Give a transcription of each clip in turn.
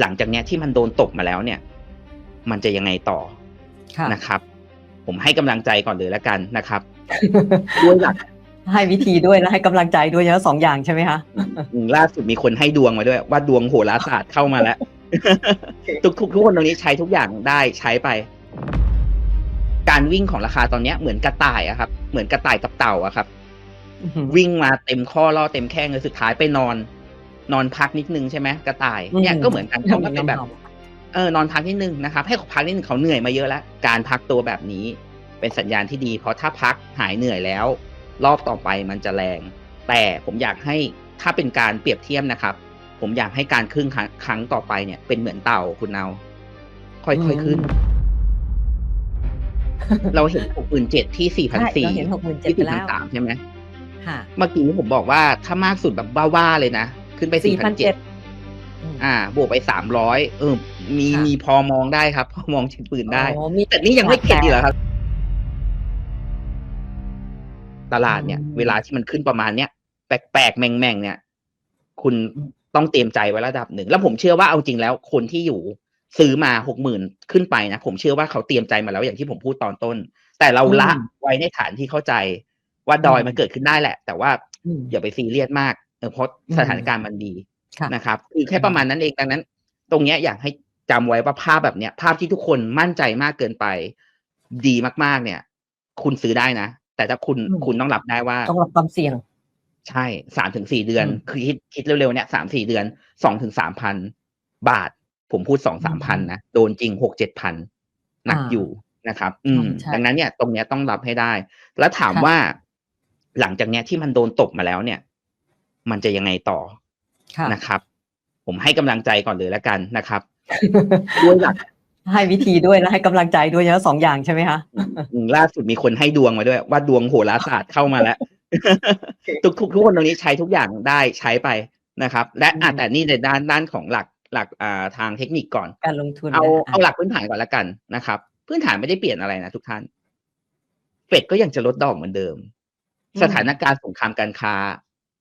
หลังจากเนี้ยที่มันโดนตกมาแล้วเนี่ย มันจะยังไงต่อค่ะนะครับ ผมให้กำลังใจก่อนเลยแล้วกันนะครับด้วยหลักให้วิธีด้วยและให้กำลังใจด้วยนะสองอย่างใช่ไหมคะอืมล่าสุดมีคนให้ดวงมาด้วย ว่าดวงโหราศาสตร์เข้ามาแล้ว ทุกทุกทุกคนตรงนี้ใช้ทุกอย่างได้ใช้ไป การวิ่งของราคาตอนเนี้ยเหมือนกระต่ายอะครับ เหมือนกระต่ายกับเต่าอะครับอื้อหือวิ่งมาเต็มข้อล่อเต็มแข้งเลยสุดท้ายไปนอน นอนพักนิดนึงใช่ไหมกระต่ายเนี่ยก็เหมือนกันเขาก็เป็นแบบเออนอนพักนิดนึงนะครับ ให้เขาพักนิดนึงเขาเหนื่อยมาเยอะแล้วการพักตัวแบบนี้เป็นสัญญาณที่ดี เพราะถ้าพักหายเหนื่อยแล้ว รอบต่อไปมันจะแรง แต่ผมอยากให้ถ้าเป็นการเปรียบเทียบนะครับ ผมอยากให้การครึ่งครั้งครั้งต่อไปเนี่ย เป็นเหมือนเต่าคุณเอาค่อยๆขึ้น เราเห็นหกหมื่นเจ็ดที่สี่พันใช่สี่เราเห็นหกหมื่นเจ็ดที่ไปสี่แล้พันวสามใช่ไหมค่ะเมื่อกี้ผมบอกว่าถ้ามากสุดแบบบ้าๆเลยนะ ขึ้นไปสี่สี่พัพันนเจ็เจ็ดดอ่า บวกไปสามร้อยเออ มีค่ะมีพอมองได้ครับ พอมองชิ้นปืนได้อ๋อมีแต่นี่ยังไม่เข็ดอีกเหรอครับ ตลาดเนี่ยอืมเวลาที่มันขึ้นประมาณเนี้ยแปลกๆแม่งๆเนี่ย คุณอืมต้องเตรียมใจไว้ระดับหนึ่ง แล้วผมเชื่อว่าเอาจริงแล้ว คนที่อยู่ซื้อมาหกหมื่นขึ้นไปนะ ผมเชื่อว่าเขาเตรียมใจมาแล้วอย่างที่ผมพูดตอนต้น แต่เราละไว้ในฐานที่เข้าใจ ว่าดอยมันเกิดขึ้นได้แหละ แต่ว่าอืมอย่าไปซีเรียสมาก เออเพราะอืมสถานการณ์มันดีค่ะนะครับคือแค่ประมาณนั้นเองดังนั้น ตรงเนี้ยอยากให้จำไว้ว่าภาพแบบเนี้ย ภาพที่ทุกคนมั่นใจมากเกินไป ดีมากๆ เนี่ย คุณซื้อได้นะ แต่ถ้าคุณอืมคุณต้องรับได้ว่าต้องรับความเสี่ยง ใช่สามถึงสี่เดือนอืมคือคิดคิดเร็วๆเนี่ยสามสี่เดือนสองถึงสามพันบาท ผมพูดสองสามพันนะโดนจริงหกเจ็ดพันหนักอ่าอยู่นะครับ อืมใช่ดังนั้นเนี่ย ตรงเนี้ยต้องรับให้ได้ แล้วถามค่ะว่า หลังจากเนี้ยที่มันโดนตบมาแล้วเนี่ย มันจะยังไงต่อค่ะนะครับ ผมให้กำลังใจก่อนเลยแล้วกันนะครับด้วยหลักให้วิธีด้วยและให้กำลังใจด้วยนะสองอย่างใช่ไหมคะอืมล่าสุดมีคนให้ดวงมาด้วย ว่าดวงโหราศาสตร์เข้ามาแล้ว ทุกทุกทุกคนตรงนี้ใช้ทุกอย่างได้ใช้ไปนะครับ และอะอืมแต่นี่ในด้านด้านของหลักหลักอ่าทางเทคนิคก่อนการลงทุนเอานะเอาหลักพื้นฐานก่อนแล้วกันนะครับ พื้นฐานไม่ได้เปลี่ยนอะไรนะทุกท่านเฟดก็ยังจะลดดอกเหมือนเดิม สถานการณ์สงครามการค้า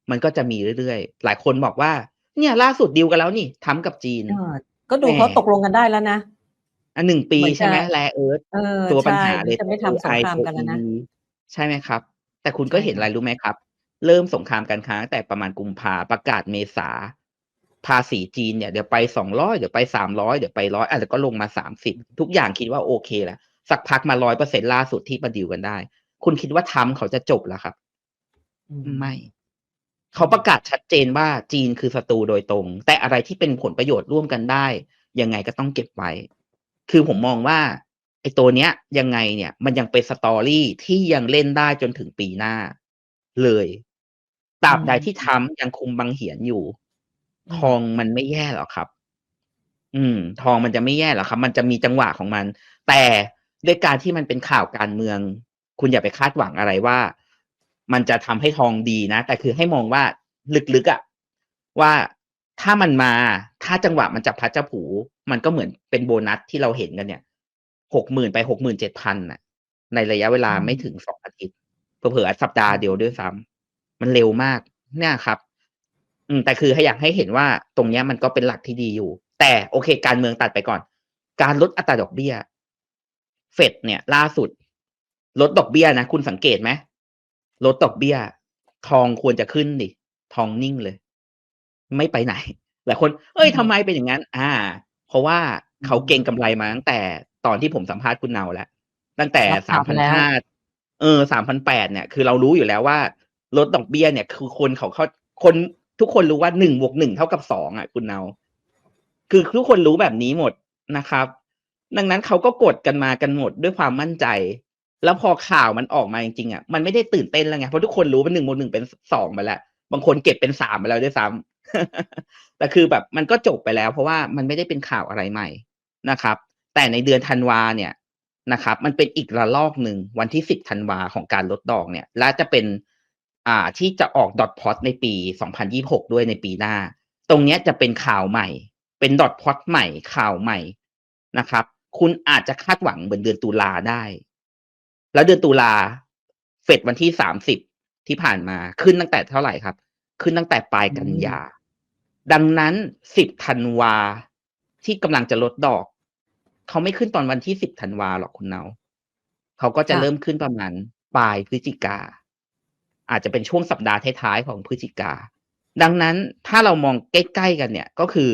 มันก็จะมีเรื่อยๆ หลายคนบอกว่า เนี่ย ล่าสุดดีลกันแล้วนี่ทำกับจีนอ่าก็ดูแหมเขาตกลงกันได้แล้วนะอันหนึ่งปีเหมือนจะใช่ไหมแรเอิร์ธเออตัวปัญหาใช่เลยจะไม่ทำสงครามกันแล้วนะ AI ใช่ไหมครับ แต่คุณก็ใช่เห็นค่ะอะไรรู้ไหมครับ เริ่มสงครามการค้าตั้งแต่ประมาณกุมภาประกาศเมษา ภาษีจีนเนี่ยเดี๋ยวไปสองร้อยเดี๋ยวไปสามร้อยเดี๋ยวไปร้อยอาจจะก็ลงมาสามสิบทุกอย่างคิดว่าโอเคแล้วสักพักมาร้อยเปอร์เซ็นล่าสุดที่ประดิวกันได้ คุณคิดว่าทำเขาจะจบแล้วครับอืมไม่ เขาประกาศชัดเจนว่าจีนคือศัตรูโดยตรง แต่อะไรที่เป็นผลประโยชน์ร่วมกันได้ ยังไงก็ต้องเก็บไว้ คือผมมองว่าไอ้ตัวเนี้ยยังไงเนี่ย มันยังเป็นสตอรี่ที่ยังเล่นได้จนถึงปีหน้า เลยตราบใดที่ทำยังคุมบังเหียนอยู่ ทองมันไม่แย่หรอกครับ อืม ทองมันจะไม่แย่หรอกครับ มันจะมีจังหวะของมัน แต่ด้วยการที่มันเป็นข่าวการเมือง คุณอย่าไปคาดหวังอะไรว่า มันจะทำให้ทองดีนะ แต่คือให้มองว่าลึกๆอะ่ะว่าถ้ามันมาถ้าจังหวะมันจะพัดจะผู มันก็เหมือนเป็นโบนัสที่เราเห็นกันเนี่ยหกหมื่นไปหกหมื่นเจ็ดพันน่ะ ในระยะเวลาอืมไม่ถึงสองอาทิตย์เผลอๆสัปดาห์เดียวด้วยซ้ำมันเร็วมากเนี่ยครับ อืมแต่คือให้อยากให้เห็นว่าตรงเนี้ยมันก็เป็นหลักที่ดีอยู่ แต่โอเค การเมืองตัดไปก่อน การลดอัตราดอกเบี้ย เฟดเนี่ย ล่าสุด ลดดอกเบี้ยนะ คุณสังเกตไหม ลดดอกเบี้ย ทองควรจะขึ้นดิทองนิ่งเลย ไม่ไปไหนหลายคน เอ้ยอืมทำไมเป็นอย่างนั้น อ่า เพราะว่าเขาอืมเก่งกำไรมาตั้งแต่ตอนที่ผมสัมภาษณ์คุณเนาแล้ว ตั้งแต่รับสามทพัราบนแล้วห้าเออสามพันแปดเนี่ย คือเรารู้อยู่แล้วว่าลดดอกเบี้ยเนี่ย คือคนเขาเขาคนทุกคนรู้ว่าหนึ่งบวกหนึ่งเท่ากับสองอะ คุณเนาคือทุกคนรู้แบบนี้หมดนะครับ ดังนั้นเขาก็กดกันมากันหมดด้วยความมั่นใจ แล้วพอข่าวมันออกมาจริงๆอะมันไม่ได้ตื่นเต้นแล้วไงเพราะทุกคนรู้ว่าหนึ่งบวกหนึ่งเป็นสองไปแล้ว บางคนเก็บเป็นสามไปแล้วด้วยซ้ำแต่คือแบบมันก็จบไปแล้ว เพราะว่ามันไม่ได้เป็นข่าวอะไรใหม่นะครับ แต่ในเดือนธันวาเนี่ยนะครับ มันเป็นอีกระลอกหนึ่งวันที่สิบธันวาของการลดดอกเนี่ย และจะเป็นอ่าที่จะออกดอทพอตในปี2026ด้วยในปีหน้า ตรงเนี้ยจะเป็นข่าวใหม่ เป็นดอทพอตใหม่ข่าวใหม่นะครับ คุณอาจจะคาดหวังเหมือนเดือนตุลาได้ แล้วเดือนตุลาเฟดวันที่30ที่ผ่านมาขึ้นตั้งแต่เท่าไหร่ครับ ขึ้นตั้งแต่ปลายกันยา ดังนั้น10ธันวาที่กำลังจะลดดอก เขาไม่ขึ้นตอนวันที่สิบธันวาหรอกคุณเนาเขาก็จะค่ะเริ่มขึ้นประมาณปลายพฤศจิกา อาจจะเป็นช่วงสัปดาห์ท้ายๆของพฤศจิกา ดังนั้นถ้าเรามองใกล้ๆกันเนี่ยก็คือ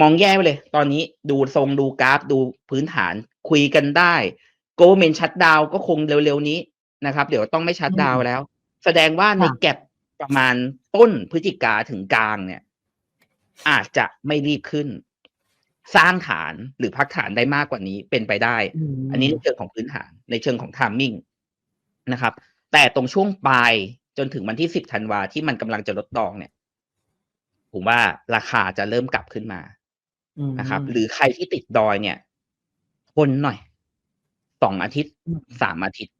มองแย่ไปเลย ตอนนี้ดูทรงดูกราฟดูพื้นฐานคุยกันได้ โกเมนชัดดาวก็คงเร็วๆนี้นะครับ เดี๋ยวต้องไม่ชัดดาวแล้ว แสดงว่าในค่ะแก็บประมาณต้นพฤศจิกาถึงกลางเนี่ย อาจจะไม่รีบขึ้น สร้างฐานหรือพักฐานได้มากกว่านี้เป็นไปได้มอันนี้ในเชิงของพื้นฐานในเชิงของทามมิ่งนะครับ แต่ตรงช่วงปลายจนถึงวันที่สิบธันวาที่มันกำลังจะลดดองเนี่ย ผมว่าราคาจะเริ่มกลับขึ้นมาอืมนะครับ หรือใครที่ติดดอยเนี่ยทนหน่อย สองอาทิตย์อืมสามอาทิตย์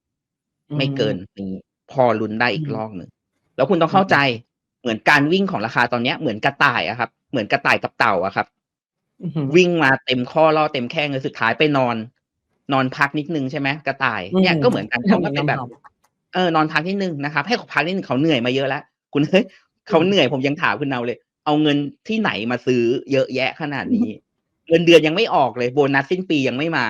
ไม่เกินนี้พอลุ้นได้อีกรอบหนึ่งแล้วคุณต้องเข้าใจเหมือนการวิ่งของราคาตอนเนี้ยเหมือนกระต่ายอะครับ เหมือนกระต่ายกับเต่าอะครับอือหือวิ่งมาเต็มข้อล่อเต็มแข้งเลยสุดท้ายไปนอน นอนพักนิดนึงใช่ไหมกระต่ายเนี่ยก็เหมือนกันเขาก็เป็นแบบ เออนอนพักนิดนึงนะครับ ให้เขาพักนิดนึงเขาเหนื่อยมาเยอะแล้วคุณเฮ้ยเขาเหนื่อยผมยังถามคุณเอาเลย เอาเงินที่ไหนมาซื้อเยอะแยะขนาดนี้เงินเดือนยังไม่ออกเลยโบนัสสิ้นปียังไม่มา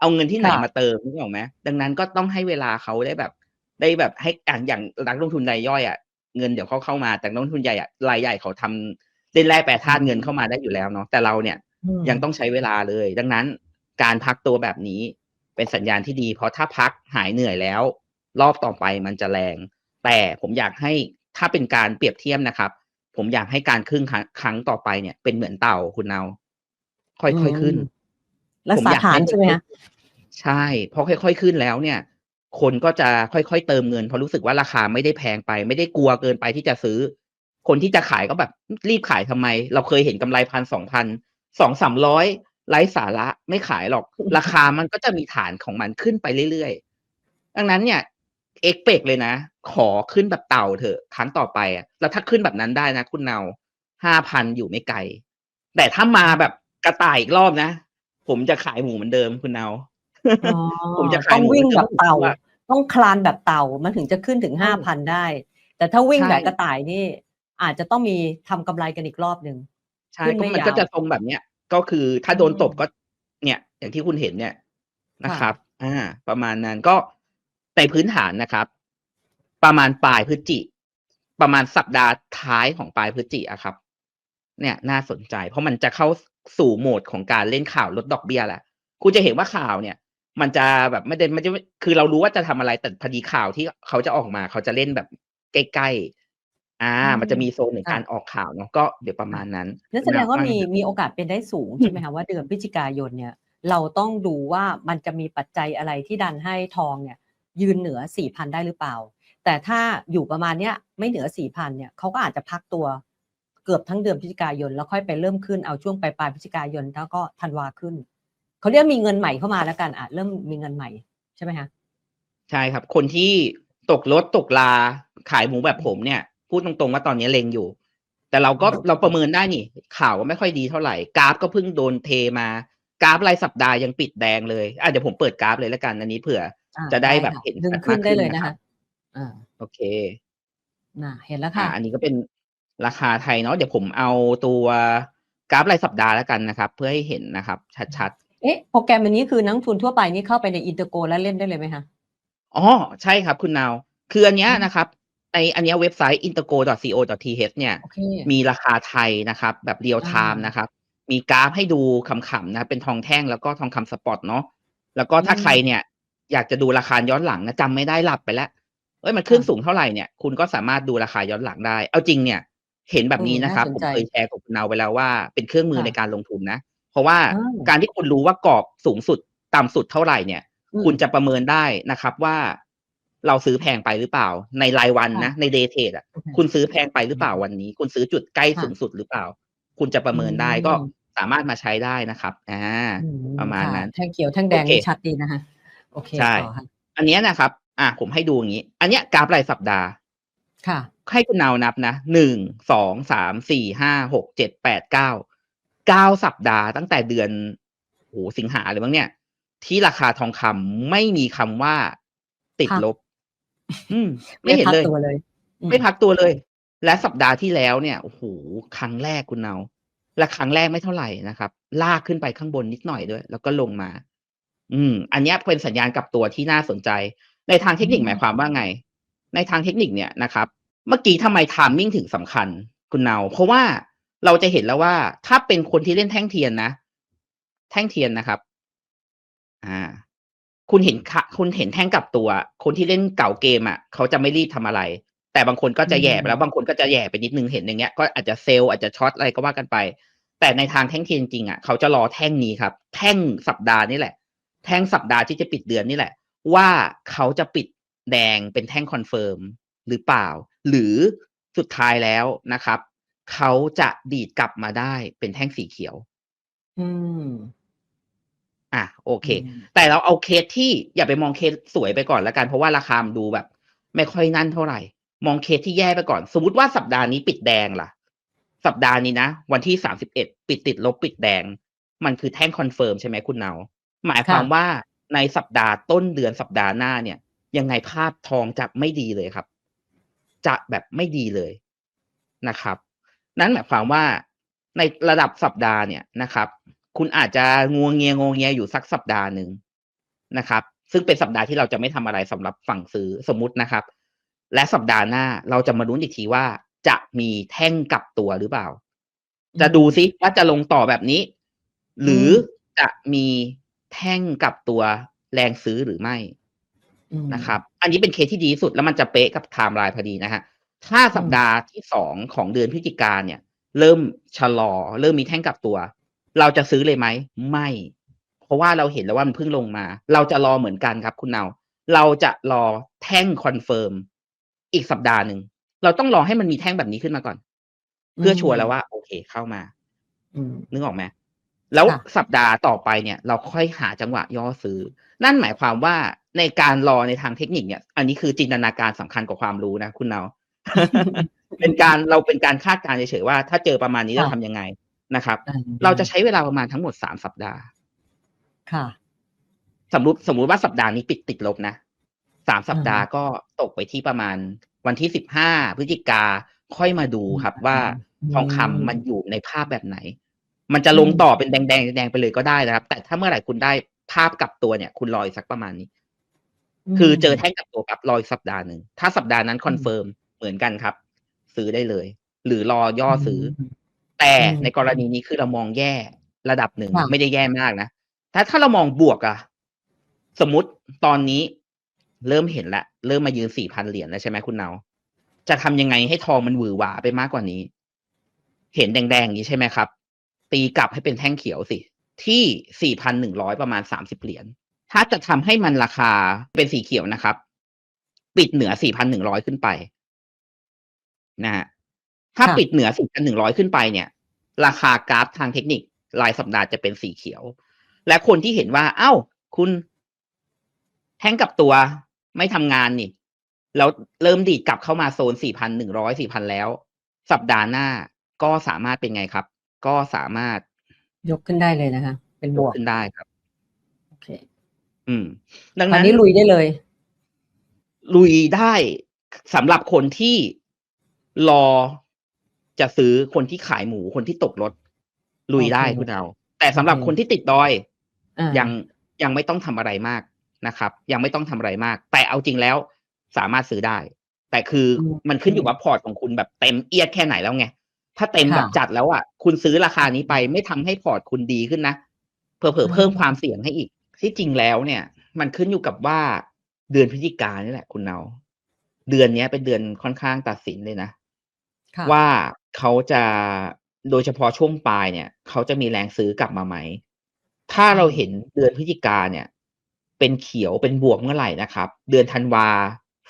เอาเงินที่ไหนค่ะมาเติมนึกออกไหมดังนั้นก็ต้องให้เวลาเขาได้แบบ ได้แบบให้อ่านอย่างนักลงทุนรายย่อยอะเงินเดี๋ยวเขาเข้ามาแต่นักลงทุนใหญ่อะรายใหญ่เขาทำเล่นแร่แปรธาตุเงินเข้ามาได้อยู่แล้วเนาะแต่เราเนี่ยอืมยังต้องใช้เวลาเลย ดังนั้นการพักตัวแบบนี้เป็นสัญญาณที่ดี เพราะถ้าพักหายเหนื่อยแล้ว รอบต่อไปมันจะแรง แต่ผมอยากให้ถ้าเป็นการเปรียบเทียบนะครับ ผมอยากให้การครึ่งครั้งครั้งต่อไปเนี่ยเป็นเหมือนเต่าคุณเอาค่อยๆขึ้น รักผมษาอยากฐานให้ใช่ไหมฮะใช่เพราะค่อย ๆขึ้นแล้วเนี่ย คนก็จะค่อยๆเติมเงินเพราะรู้สึกว่าราคาไม่ได้แพงไป ไม่ได้กลัวเกินไปที่จะซื้อ คนที่จะขายก็แบบรีบขายทำไม เราเคยเห็นกำไรพันสองพันสองสามร้อยไร้สาระไม่ขายหรอก ราคามันก็จะมีฐานของมันขึ้นไปเรื่อยๆ ดังนั้นเนี่ยเอ็กเปกเลยนะ ขอขึ้นแบบเต่าเถอะ ครั้งต่อไปอะแล้วถ้าขึ้นแบบนั้นได้นะ คุณเนาห้าพันอยู่ไม่ไกล แต่ถ้ามาแบบกระต่ายอีกรอบนะ ผมจะขายหมูเหมือนเดิมคุณเนาอ๋อผมจะขายต้องวิ่งแบบเต่าหมูว่า ต้องคลานแบบเต่ามันถึงจะขึ้นถึงห้าพันได้ แต่ถ้าวิ่งใช่แบบกระต่ายนี่ อาจจะต้องมีทำกำไรกันอีกรอบหนึ่งใช่ขึ้นก็ไม่มันยาวก็จะทรงแบบเนี้ย ก็คือถ้าโดนอืมตบก็ เนี่ย อย่างที่คุณเห็นเนี่ยนะค่ะครับ อ่า ประมาณนั้นก็ในพื้นฐานนะครับ ประมาณปลายพฤศจิ ประมาณสัปดาห์ท้ายของปลายพฤศจิอะครับ เนี่ย น่าสนใจ เพราะมันจะเข้า สู่โหมดของการเล่นข่าวลดดอกเบี้ยแหละคุณจะเห็นว่าข่าวเนี่ย มันจะแบบไม่ได้ไม่ได้คือเรารู้ว่าจะทำอะไรแต่พอดีข่าวที่เขาจะออกมาเขาจะเล่นแบบใกล้ๆอ่าอืมมันจะมีโซนในค่ะการออกข่าวเนาะก็เดี๋ยวประมาณนั้นนั่นแสดงว่านะมีมีโอกาสเป็นได้สูงใช่ไหมคะว่าเดือนพฤศจิกายนเนี่ย เราต้องดูว่ามันจะมีปัจจัยอะไรที่ดันให้ทองเนี่ย ยืนเหนือสี่พันได้หรือเปล่า แต่ถ้าอยู่ประมาณเนี้ยไม่เหนือสี่พันเนี่ยเขาก็อาจจะพักตัว เกือบทั้งเดือนพฤศจิกายน แล้วค่อยไปเริ่มขึ้นเอาช่วงปลายปลายๆพฤศจิกายนแล้วก็ธันวาขึ้นเขาเรียกมีเงินใหม่เข้ามาแล้วกันอะเริ่มมีเงินใหม่ใช่ไหมคะใช่ครับ คนที่ตกรถตกลาขายหมูแบบผมเนี่ยพูดตรงๆว่าตอนนี้เลงอยู่ แต่เราก็เราประเมินได้นี่ ข่าวก็ไม่ค่อยดีเท่าไหร่กราฟก็เพิ่งโดนเทมากราฟรายสัปดาห์ยังปิดแดงเลยอะเดี๋ยวผมเปิดกราฟเลยแล้วกันอันนี้เผื่ออ่าจะได้แบบค่ะเห็นดึงชัดขึ้นมากได้เลยขึ้นนะนะครัคะบอ่าโอเคน่ะเห็นแล้วอ่าค่ะ อันนี้ก็เป็น ราคาไทยเนาะเดี๋ยวผมเอาตัวกราฟรายสัปดาห์แล้วกันนะครับ เพื่อให้เห็นนะครับ ชัดเอ๊ะโปรแกรมอันนี้คือนักลงทุนทั่วไปนี่เข้าไปในอินเตอร์โกแล้วเล่นได้เลยไหมคะๆอ๋อใช่ครับคุณนาวคืออันเนี้ยอืมนะครับในอันเนี้ยเว็บไซต์ intergo.co.th เนี่ยโอเคมีราคาไทยนะครับ แบบเรียลไทม์อ่านนะครับ มีกราฟให้ดูขำๆนะ เป็นทองแท่งแล้วก็ทองคำสปอตเนาะแล้วก็ถ้าอืมใครเนี่ย อยากจะดูราคาย้อนหลังนะจำไม่ได้หลับไปแล้วเอ้ยมันขึ้นค่ะสูงเท่าไหร่เนี่ย คุณก็สามารถดูราคาย้อนหลังได้ เอาจริงเนี่ย เห็นแบบนี้เออนะครับน่าสนผมใจเคยแชร์กับคุณนาวไปแล้วว่าเป็นเครื่องมือค่ะในการลงทุนนะ เพราะว่าอ่าการที่คุณรู้ว่ากรอบสูงสุดต่ำสุดเท่าไหร่เนี่ยอืมคุณจะประเมินได้นะครับว่าเราซื้อแพงไปหรือเปล่า ในรายวันนะค่ะในเดย์เทรดอะโอเคคุณซื้อแพงไปหรือเปล่าวันนี้ คุณซื้อจุดใกล้ค่ะสูงสุดหรือเปล่า คุณจะประเมินได้อืมก็สามารถมาใช้ได้นะครับอ่าอืประมาณค่นั้นแท่งเขียวแท่งแดงโอเคนี่ชัดดีนะคะโอเคใช่ต่อค่ะอันเนี้ยนะครับ อะผมให้ดูอย่างนี้ อันเนี้ยกราฟรายสัปดาห์ค่ะ ให้คุณนาวนับนะหนึ่งสองสามสี่ห้าหกเจ็ดแปดเก้าเก้าสัปดาห์ตั้งแต่เดือนโหสิงหาเลยมั้งเนี่ย ที่ราคาทองคำไม่มีคำว่าติดพักลบ อืม ไม่เห็นพักเลยตัวเลยอืไม่พักตัวเลย และสัปดาห์ที่แล้วเนี่ยโอ้โหครั้งแรกคุณเนาและครั้งแรกไม่เท่าไหร่นะครับ ลากขึ้นไปข้างบนนิดหน่อยด้วย แล้วก็ลงมา อืม อันเนี้ยเป็นสัญญาณกลับตัวที่น่าสนใจ ในทางเทคนิคอืมหมายความว่าไง ในทางเทคนิคเนี่ยนะครับ เมื่อกี้ทำไมไทามมิ่งถึงสำคัญคุณเนา เพราะว่าเราจะเห็นแล้วว่า ถ้าเป็นคนที่เล่นแท่งเทียนนะ แท่งเทียนนะครับ อ่า คุณเห็นค่ะคุณเห็นแท่งกลับตัว คนที่เล่นเก่าเกมอะ เขาจะไม่รีบทำอะไร แต่บางคนก็จะแย่ไปแล้วบางคนก็จะแย่ไปนิดนึงเห็นอย่างเงี้ยก็อาจจะเซลล์อาจจะช็อตอะไรก็ว่ากันไป แต่ในทางแท่งเทียนจริงๆอะเขาจะรอแท่งนี้ครับ แท่งสัปดาห์นี่แหละ แท่งสัปดาห์ที่จะปิดเดือนนี่แหละ ว่าเขาจะปิดแดงเป็นแท่งคอนเฟิร์มหรือเปล่า หรือสุดท้ายแล้วนะครับเขาจะดีดกลับมาได้เป็นแท่งสีเขียว อืม อะโอเคอืมแต่เราเอาเคสที่อย่าไปมองเคสสวยไปก่อนแล้วกัน เพราะว่าราคามันดูแบบ ไม่ค่อยนั่นเท่าไหร่ มองเคสที่แย่ไปก่อน สมมติว่าสัปดาห์นี้ปิดแดงล่ะ สัปดาห์นี้นะ วันที่สามสิบเอ็ดปิดติดลบปิดแดง มันคือแท่งคอนเฟิร์มใช่ไหมคุณเนา หมายความค่ะว่าในสัปดาห์ต้นเดือนสัปดาห์หน้าเนี่ย ยังไงภาพทองจะไม่ดีเลยครับ จะแบบไม่ดีเลยนะครับ นั้นหมายความว่าในระดับสัปดาห์เนี่ยนะครับ คุณอาจจะงัวเงียงวงเงียอยู่สักสัปดาห์หนึ่งนะครับ ซึ่งเป็นสัปดาห์ที่เราจะไม่ทำอะไรสำหรับฝั่งซื้อสมมุตินะครับ และสัปดาห์หน้าเราจะมาลุ้นอีกทีว่าจะมีแท่งกลับตัวหรือเปล่า จะดูซิว่าจะลงต่อแบบนี้ หรือจะมีแท่งกลับตัวแรงซื้อหรือไม่อืม นะครับ อันนี้เป็นเคสที่ดีที่สุดแล้วมันจะเป๊ะกับไทม์ไลน์พอดีนะฮะ ถ้าสัปดาห์ที่สองของเดือนพฤศจิกาเนี่ย เริ่มชะลอ เริ่มมีแท่งกลับตัว เราจะซื้อเลยไหม ไม่ เพราะว่าเราเห็นแล้วว่ามันเพิ่งลงมา เราจะรอเหมือนกันครับคุณเนา เราจะรอแท่งคอนเฟิร์มอีกสัปดาห์หนึ่ง เราต้องรอให้มันมีแท่งแบบนี้ขึ้นมาก่อน เพื่อชัวร์แล้วว่า โอเคเข้ามาอืมนึกออกไหม แล้วค่ะสัปดาห์ต่อไปเนี่ย เราค่อยหาจังหวะย่อซื้อ นั่นหมายความว่าในการรอในทางเทคนิคเนี่ย อันนี้คือจินตนาการสำคัญกว่าความรู้นะคุณเนาเป็นการเราเป็นการคาดการณ์เฉยๆว่า ถ้าเจอประมาณนี้เราค่ะทำยังไงนะครับอ่เราจะใช้เวลาประมาณทั้งหมดสามสัปดาห์ ค่ะ สมมติสมมุติว่าสัปดาห์นี้ปิดติดลบนะสามสัปดาห์ก็ตกไปที่ประมาณวันที่สิบห้าพฤศจิกาค่อยมาดูครับว่าทองคำมันอยู่ในภาพแบบไหน มันจะลงต่อเป็นแดงแดงๆแดงๆไปเลยก็ได้นะครับ แต่ถ้าเมื่อไหร่คุณได้ภาพกลับตัวเนี่ย คุณรออีกสักประมาณนี้ คือเจอแท่งกลับตัวกับรออีกสัปดาห์หนึ่งถ้าสัปดาห์นั้นคอนเฟิร์มเหมือนกันครับ ซื้อได้เลย หรือรอย่อซื้ออแต่อืมในกรณีนี้คือเรามองแย่ระดับหนึ่งค่ะไม่ได้แย่มากนะถ้าถ้าเรามองบวกอะสมมติตอนนี้เริ่มเห็นละเริ่มมายืนสี่พันเหรียญแล้วใช่ไหมคุณเนาจะทำยังไงให้ทองมันหวือหวาไปมากกว่านี้ เห็นแดงๆอย่างนี้ใช่ไหมครับ ตีกลับให้เป็นแท่งเขียวสิ ที่สี่พันหนึ่งร้อยประมาณสามสิบเหรียญ ถ้าจะทำให้มันราคาเป็นสีเขียวนะครับ ปิดเหนือสี่พันหนึ่งร้อยขึ้นไปนะฮะถ้าค่ะปิดเหนือสี่พันหนึ่งร้อยขึ้นไปเนี่ย ราคากราฟทางเทคนิครายสัปดาห์จะเป็นสีเขียว และคนที่เห็นว่า เอ้า คุณแท่งกับตัวไม่ทำงานนี่แล้วเริ่มดีดกลับเข้ามาโซน 4,100 4,000 แล้ว สัปดาห์หน้าก็สามารถเป็นไงครับ ก็สามารถยกขึ้นได้เลยนะคะ เป็นยบกวกขึ้นได้ครับโอเค อืม ดังอันนั้นนี้ลุยได้เลย ลุยได้สำหรับคนที่รอจะซื้อคนที่ขายหมูคนที่ตกรถ ลุยได้โอเคคุณเอา แต่สำหรับโอเคคนที่ติดดอยอ่ายังยังไม่ต้องทำอะไรมากนะครับ ยังไม่ต้องทำอะไรมาก แต่เอาจริงแล้วสามารถซื้อได้ แต่คืออมมันขึ้นอยู่ว่าพอร์ตของคุณแบบเต็มเอียดแค่ไหนแล้วไง ถ้าเต็มค่ะแบบจัดแล้วอะคุณซื้อราคานี้ไปไม่ทำให้พอร์ตคุณดีขึ้นนะเผลออืมๆเพิ่มความเสี่ยงให้อีก ที่จริงแล้วเนี่ย มันขึ้นอยู่กับว่าเดือนพฤศจิกายนนี่แหละ คุณเนา เดือนเนี้ยเป็นเดือนค่อนข้างตัดสินเลยนะค่ะว่าเขาจะโดยเฉพาะช่วงปลายเนี่ย เขาจะมีแรงซื้อกลับมาไหม ถ้าเราเห็นเดือนพฤศจิกาเนี่ย เป็นเขียวเป็นบวกเมื่อไหร่นะครับ เดือนธันวา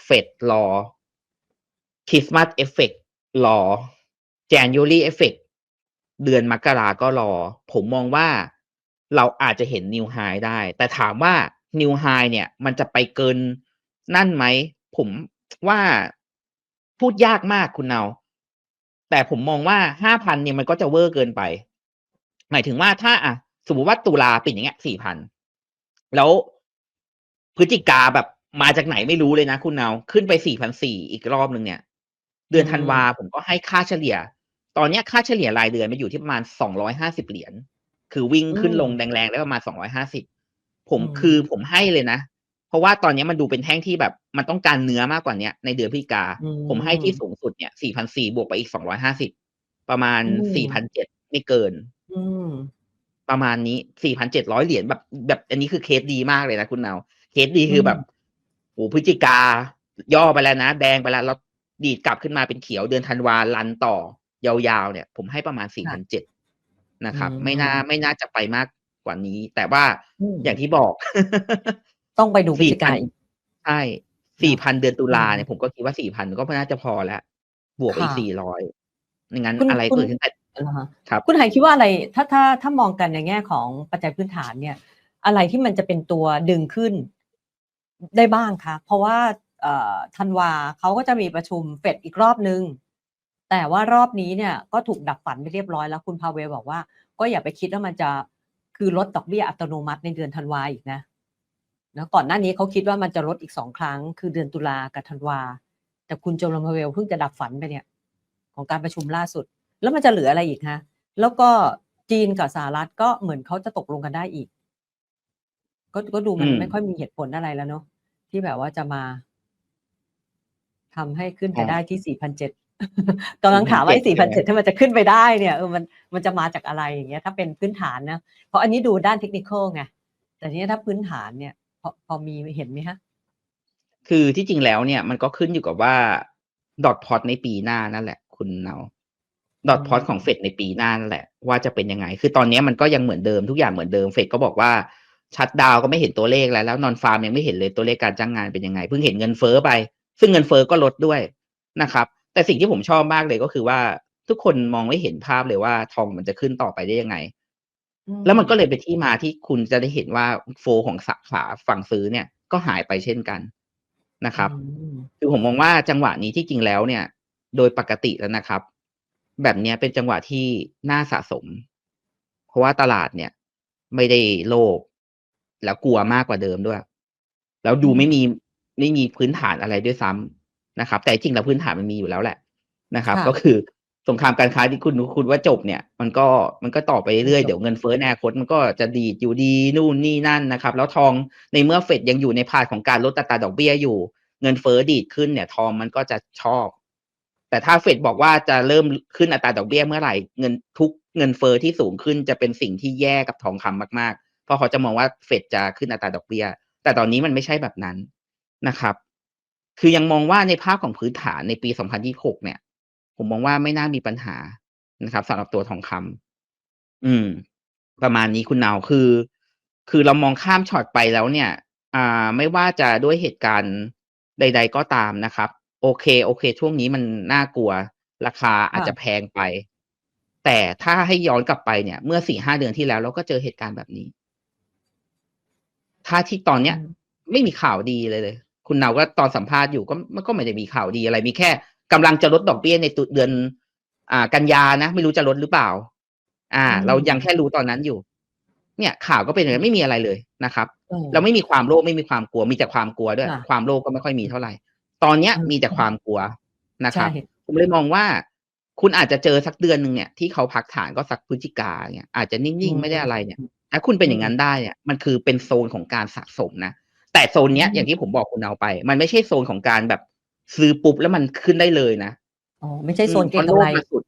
เฟดรอคริสต์มาสเอฟเฟกรอ แจนยูรีเอฟเฟกเดือนมกราก็รอ ผมมองว่าเราอาจจะเห็นนิวไฮได้ แต่ถามว่านิวไฮเนี่ย มันจะไปเกินนั่นไหม ผมว่าพูดยากมากคุณเนา แต่ผมมองว่าห้าพันเนี่ยมันก็จะเวอร์เกินไป หมายถึงว่าถ้าอะสมมติว่าตุลาปิดอย่างเงี้ยสี่พันแล้วพฤศจิกาแบบมาจากไหนไม่รู้เลยนะคุณเนา ขึ้นไปสี่พันสี่อีกรอบหนึ่งเนี่ย เดือนธันวาผมก็ให้ค่าเฉลี่ย ตอนเนี้ยค่าเฉลี่ยรายเดือนมันอยู่ที่ประมาณสองร้อยห้าสิบเหรียญ คือวิ่งขึ้นอืมลงแรงๆ แล้วประมาณสองร้อยห้าสิบ ผมอืมคือผมให้เลยนะ เพราะว่าตอนเนี้ยมันดูเป็นแท่งที่แบบ มันต้องการเนื้อมากกว่าเนี้ย ในเดือนพฤศจิกาอืมผมให้ที่สูงสุดเนี่ยสี่พันสี่บวกไปอีกสองร้อยห้าสิบ ประมาณอืมสี่พันเจ็ดไม่เกินอืมประมาณนี้สี่พันเจ็ดร้อยเหรียญแบบ แบบอันนี้คือเคสดีมากเลยนะคุณเนาเคสดีคือแบบโอ้พฤศจิกา ย่อไปแล้วนะ แดงไปแล้วแล้วดีดกลับขึ้นมาเป็นเขียวเดือนธันวาลันต่อ ยาวๆเนี่ย ผมให้ประมาณสี่พันเจ็ดนะครับอืมไม่น่าไม่น่าจะไปมากกว่านี้ แต่ว่าอืมอย่างที่บอก ต้องไปดูพฤศจิกา4,000อีกใช่สี่พันเดือนตุลาอืมเนี่ยผมก็คิดว่าสี่พันก็น่าจะพอแล้ว บวกไปอีกค่ะสี่ร้อยงั้นคุณอะไรคุณเกิดขึ้นแต่นะคะครับคุณไหคิดว่าอะไร ถ้าถ้าถ้ามองกันในแง่ของปัจจัยพื้นฐานเนี่ย อะไรที่มันจะเป็นตัวดึงขึ้นได้บ้างคะ เพราะว่าเอ่อธันวาเขาก็จะมีประชุมเฟดอีกรอบนึง แต่ว่ารอบนี้เนี่ยก็ถูกดับฝันไปเรียบร้อยแล้วคุณพาเวลบอกว่า ก็อย่าไปคิดว่ามันจะคือลดดอกเบี้ยอัตโนมัติในเดือนธันวาอีกนะนะก่อนหน้านี้เขาคิดว่ามันจะลดอีกสองครั้ง คือเดือนตุลากับธันวา แต่คุณโจลมพาเวลเพิ่งจะดับฝันไปเนี่ย ของการประชุมล่าสุด แล้วมันจะเหลืออะไรอีกฮะแล้วก็จีนกับสหรัฐก็เหมือนเขาจะตกลงกันได้อีก ก็ก็ดูมันอืมไม่ค่อยมีเหตุผลอะไรแล้วเนาะที่แบบว่าจะมาทำให้ขึ้นไปได้ที่สี่พันเจ็ด กำลังถามว่าสี่พันเจ็ดถ้ามันจะขึ้นไปได้เนี่ยเออมันมันจะมาจากอะไรอย่างเงี้ยถ้าเป็นพื้นฐานนะ เพราะอันนี้ดูด้านเทคนิคไงแต่ทีนี้ถ้าพื้นฐานเนี่ย พอพอมีเห็นไหมฮะ คือที่จริงแล้วเนี่ยมันก็ขึ้นอยู่กับว่าดอทพอตในปีหน้านั่นแหละ คุณเนาดอทพอตของเฟดในปีหน้านั่นแหละ ว่าจะเป็นยังไง คือตอนนี้มันก็ยังเหมือนเดิมทุกอย่างเหมือนเดิมเฟดก็บอกว่าชัดดาวน์ก็ไม่เห็นตัวเลขแล้วแล้วนอนฟาร์มยังไม่เห็นเลยตัวเลขการจ้างงานเป็นยังไง เพิ่งเห็นเงินเฟ้อไป ซึ่งเงินเฟ้อก็ลดด้วยนะครับ แต่สิ่งที่ผมชอบมากเลยก็คือว่าทุกคนมองไม่เห็นภาพเลยว่าทองมันจะขึ้นต่อไปได้ยังไง แล้วมันก็เลยเป็นที่มาที่คุณจะได้เห็นว่าโฟลของสาขาฝั่งซื้อเนี่ยก็หายไปเช่นกันนะครับอืมคือผมมองว่าจังหวะนี้ที่จริงแล้วเนี่ย โดยปกติแล้วนะครับ แบบเนี้ยเป็นจังหวะที่น่าสะสม เพราะว่าตลาดเนี่ย ไม่ได้โลภแล้วกลัวมากกว่าเดิมด้วย แล้วดูอืมไม่มีไม่มีพื้นฐานอะไรด้วยซ้ำ นะครับ แต่จริงแล้วพื้นฐานมันมีอยู่แล้วแหละนะครับค่ะก็คือสงครามการค้าที่คุณคุณว่าจบเนี่ย มันก็มันก็ต่อไปเรื่อยๆจบเดี๋ยวเงินเฟ้อในอนาคตมันก็จะดีดอยู่ดีนู่นนี่นั่นนะครับ แล้วทองในเมื่อเฟดยังอยู่ในพาดของการลดอัตราดอกเบี้ยอยู่ เงินเฟ้อดีดขึ้นเนี่ย ทองมันก็จะชอบ แต่ถ้าเฟดบอกว่าจะเริ่มขึ้นอัตราดอกเบี้ยเมื่อไหร่เงินทุกเงินเฟ้อที่สูงขึ้นจะเป็นสิ่งที่แย่กับทองคำมากๆ เพราะเขาจะมองว่าเฟดจะขึ้นอัตราดอกเบี้ย แต่ตอนนี้มันไม่ใช่แบบนั้นนะครับ คือยังมองว่าในภาพของพื้นฐานในปี 2026 เนี่ย ผมมองว่าไม่น่ามีปัญหานะครับสำหรับตัวทองคำอืม ประมาณนี้คุณนาวคือ คือเรามองข้ามช็อตไปแล้วเนี่ย อ่า ไม่ว่าจะด้วยเหตุการณ์ใด ๆ ก็ตามนะครับ โอเค โอเค ช่วงนี้มันน่ากลัว ราคาอาจจะแพงไป แต่ถ้าให้ย้อนกลับไปเนี่ย เมื่อสี่ห้าเดือนที่แล้วเราก็เจอเหตุการณ์แบบนี้ ถ้าที่ตอนเนี้ยอืมไม่มีข่าวดีเลยเลย คุณนาวก็ตอนสัมภาษณ์อยู่ก็มันก็ไม่ได้มีข่าวดีอะไร มีแค่กำลังจะลดดอกเบี้ยในตุเดือน อ่า กันยานะ ไม่รู้จะลดหรือเปล่า อ่าอืมเรายังแค่รู้ตอนนั้นอยู่ เนี่ย ข่าวก็เป็นอย่างนั้นไม่มีอะไรเลยนะครับเออเราไม่มีความโลภไม่มีความกลัว มีแต่ความกลัวด้วยค่ะความโลภก็ไม่ค่อยมีเท่าไหร่ ตอนเนี้ยอืมมีแต่ความกลัวนะครับใช่ผมเลยมองว่าคุณอาจจะเจอสักเดือนหนึ่งเนี่ยที่เขาพักฐานก็สักพฤศจิกาเนี่ยอาจจะนิ่งๆไม่ได้อะไรเนี่ยถ้าคุณเป็นอย่างนั้นได้เนี่ยมันคือเป็นโซนของการสะสมนะ แต่โซนเนี้ยอืมอย่างที่ผมบอกคุณเอาไป มันไม่ใช่โซนของการแบบซื้อปุ๊บแล้วมันขึ้นได้เลยนะอ๋อไม่ใช่โซนเก็งพกำไรโลภมาสุด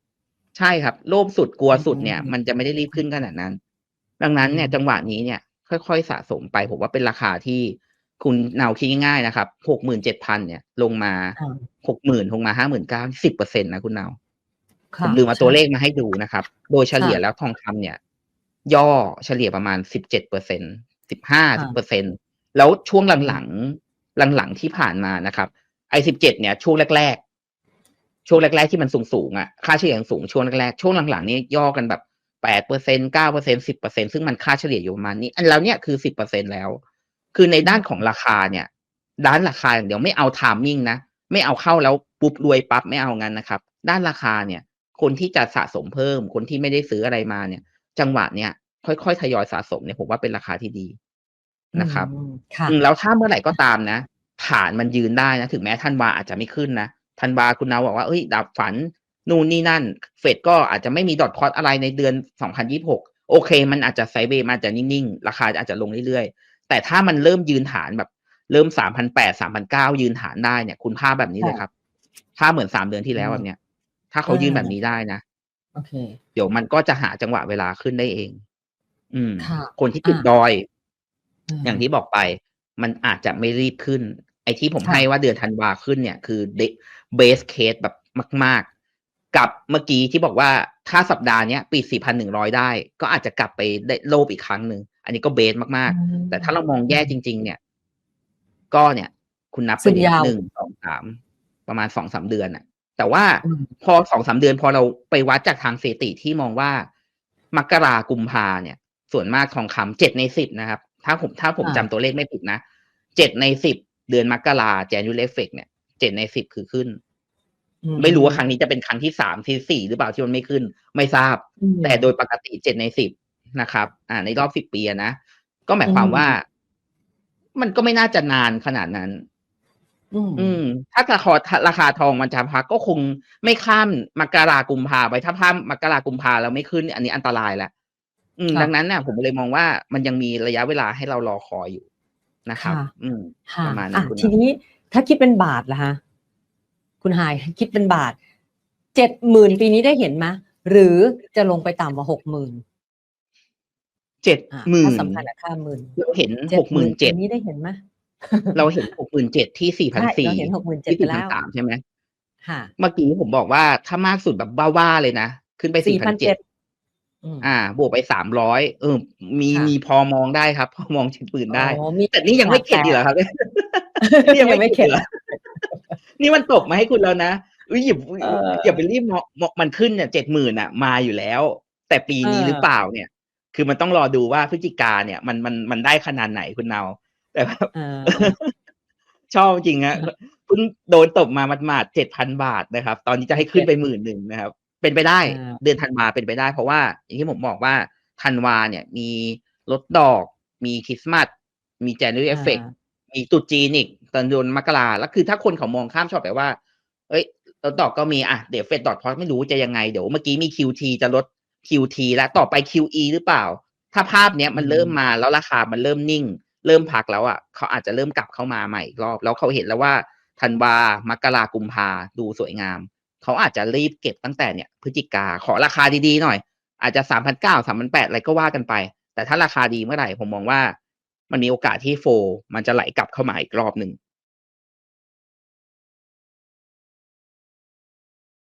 ใช่ครับ โลภสุดกลัวสุดเนี่ยอืมมันจะไม่ได้รีบขึ้นขนาดนั้น ดังนั้นเนี่ยอืมจังหวะนี้เนี่ย ค่อยๆสะสมไป ผมว่าเป็นราคาที่คุณเนาคิดง่ายๆนะครับหกหมื่นเจ็ดพันเนี่ย ลงมาอ่าหกหมื่นลงมาห้าหมื่นเก้าสิบเปอร์เซ็นตนะคุณเนาผค่ะมลืมเอาตัวเลขใช่มาให้ดูนะครับ โดยเฉลี่ยค่ะแล้วทองคำเนี่ย ย่อเฉลี่ยประมาณสิบเจ็ดเปอร์เซ็นสิบห้าสิบเปอร์เซ็น แล้วช่วงหลังๆหลังๆที่ผ่านมานะครับไอ้สิบเจ็ดเนี่ยช่วงแรกๆ ช่วงแรก ๆที่มันสูงสูงๆอะค่าเฉลี่ยสูงช่วงแรกๆช่วงหลังๆนี่ย่อกันแบบแปดเปอร์เซ็นเก้าเปอร์เซ็นสิบเปอร์เซ็นซึ่งมันค่าเฉลี่ยอยู่ประมาณนี้ อันแล้วเนี่ยคือสิบเปอร์เซ็นแล้ว คือในด้านของราคาเนี่ย ด้านราคาอย่างเดียวไม่เอาไทามมิ่งนะ ไม่เอาเข้าแล้วปุ๊บรวยปั๊บไม่เอางั้นนะครับ ด้านราคาเนี่ย คนที่จะสะสมเพิ่ม คนที่ไม่ได้ซื้ออะไรมาเนี่ย จังหวะเนี่ยค่อยๆทยอยสะสมเนี่ยผมว่าเป็นราคาที่ดี นะครับอืมค่ะอืมแล้วถ้าเมื่อไหร่ก็ตามนะฐานมันยืนได้นะถึงแม้ธันวาอาจจะไม่ขึ้นนะธันวาคุณนาวบอกว่าเอ้ยดับฝันนู่นนี่นั่น เฟดก็อาจจะไม่มีดอทพอตอะไรในเดือน 2026 โอเค มันอาจจะไซด์เวย์มันอาจจะนิ่งๆ ราคาอาจจะลงเรื่อยๆ แต่ถ้ามันเริ่มยืนฐานแบบ เริ่ม 3,800 3,900 ยืนฐานได้เนี่ย คุณภาพแบบนี้เลยครับ ถ้าเหมือนสามเดือนที่แล้วแบบเนี้ย ถ้าเขายืนแบบนี้ได้นะโอเค เดี๋ยวมันก็จะหาจังหวะเวลาขึ้นได้เอง อืมค่ะคนที่ติดอ่าดอย อย่างที่บอกไป มันอาจจะไม่รีบขึ้น ไอ้ที่ผมค่ะให้ว่าเดือนธันวาขึ้นเนี่ย คือเบสเคสแบบมาก ๆ กับเมื่อกี้ที่บอกว่าถ้าสัปดาห์เนี้ยปิด 4,100 ได้ ก็อาจจะกลับไปได้โลบอีกครั้งหนึ่ง อันนี้ก็เบสมากอืมๆแต่ถ้าเรามองแย่จริง ๆ เนี่ย ก็เนี่ย คุณนับไปสุดดิยาวหนึ่งสองสามประมาณสองสามเดือนน่ะแต่ว่าอืมพอสองสามเดือนพอเราไปวัดจากทางสถิติที่มองว่ามกรากุมภาเนี่ย ส่วนมากทองคำเจ็ดในสิบนะครับ ถ้าผมถ้าผมอ่าจำตัวเลขไม่ผิดนะเจ็ดในสิบเดือนมกราแจนยูเลฟเฟกเนี่ยเจ็ดในสิบคือขึ้นอืไม่รู้ว่าครั้งนี้จะเป็นครั้งที่สามที่สี่หรือเปล่าที่มันไม่ขึ้น ไม่ทราบอืมแต่โดยปกติเจ็ดในสิบนะครับ อ่า ในรอบสิบปีอะนะก็หมายความอืมว่า มันก็ไม่น่าจะนานขนาดนั้นอืมอืม ถ้าราคาราคาทองมันจะพักก็คงไม่ข้ามมกรากุมภาไปถ้าข้ามมกรากุมภาแล้วไม่ขึ้น อันนี้อันตรายแล้วอืมค่ะ ดังนั้นเนี่ยผมเลยมองว่ามันยังมีระยะเวลาให้เรารอคอยอยู่นะครับค่ะอืมค่ะประมาณนั้นอะคุณทีนี้ถ้าคิดเป็นบาทล่ะฮะ คุณหายคิดเป็นบาทเจ็ดหมื่นปีนี้ได้เห็นไหมหรือจะลงไปต่ำกว่าหกหมื่นเจ็ดอะหมื่ถ้านสำคัญกับค่าหมื่นเราเห็นหกหมื่นปีเจ็ดนี้ได้เห็นไหมเราเห็นหกหมื่นเจ็ดที่สี่พันใช่สี่เราเห็นหกหมื่นเจ็ดที่ไปสี่พัแล้นวสามใช่ไหมค่ะเมื่อกี้ผมบอกว่าถ้ามากสุดแบบบ้าๆเลยนะ ขึ้นไปสี่สี่พัพันนเจ็เจ็ดด อ่า บวกไปสามร้อยเออ มีค่ะมีพอมองได้ครับ พอมองชิ้นปืนได้อ๋อมีแต่นี่ยังไม่เข็ดอยู่เหรอครับนี่ยังไม่เข็ดหรอนี่มันตกมาให้คุณแล้วนะอุ้ยอย่าเอออย่าไปรีบมองมองมันขึ้นเนี่ยเจ็ดหมื่นอะ มาอยู่แล้ว แต่ปีนี้เออหรือเปล่าเนี่ย คือมันต้องรอดูว่าพฤศจิกาเนี่ย มันมันมันได้ขนาดไหนคุณเนาแต่แบบเออชอบจริงอะเพิ่งโดนตบมาหมาดเจ็ดพันบาทนะครับ ตอนนี้จะให้ขึ้นไปหมื่นหนึ่งนะครับ เป็นไปได้อ่าเดือนธันวาเป็นไปได้ เพราะว่าอย่างที่ผมบอกว่าธันวาเนี่ย มีลดดอก มีคริสต์มาสมี January effect มีตรุษจีนอีกตอนเดือนมกราแล้วคือถ้าคนเขามองข้ามชอบแบบว่า เอ้ยลดดอกก็มีอะเดี๋ยวเฟดดอทพอไม่รู้จะยังไงเดี๋ยวเมื่อกี้มี QT จะลด QT แล้วต่อไป QE หรือเปล่า ถ้าภาพเนี้ยมันอืมเริ่มมาแล้วราคามันเริ่มนิ่ง เริ่มพักแล้วอะเขาอาจจะเริ่มกลับเข้ามาใหม่อีกรอบ แล้วเขาเห็นแล้วว่าธันวามกรากุมภาดูสวยงาม เขาอาจจะรีบเก็บตั้งแต่เนี่ยพฤศจิกาขอราคาดีๆหน่อย อาจจะสามพันเก้าสามพันแปดอะไรก็ว่ากันไป แต่ถ้าราคาดีเมื่อไหร่ผมมองว่า มันมีโอกาสที่โฟมันจะไหลกลับเข้ามาอีกรอบหนึ่ง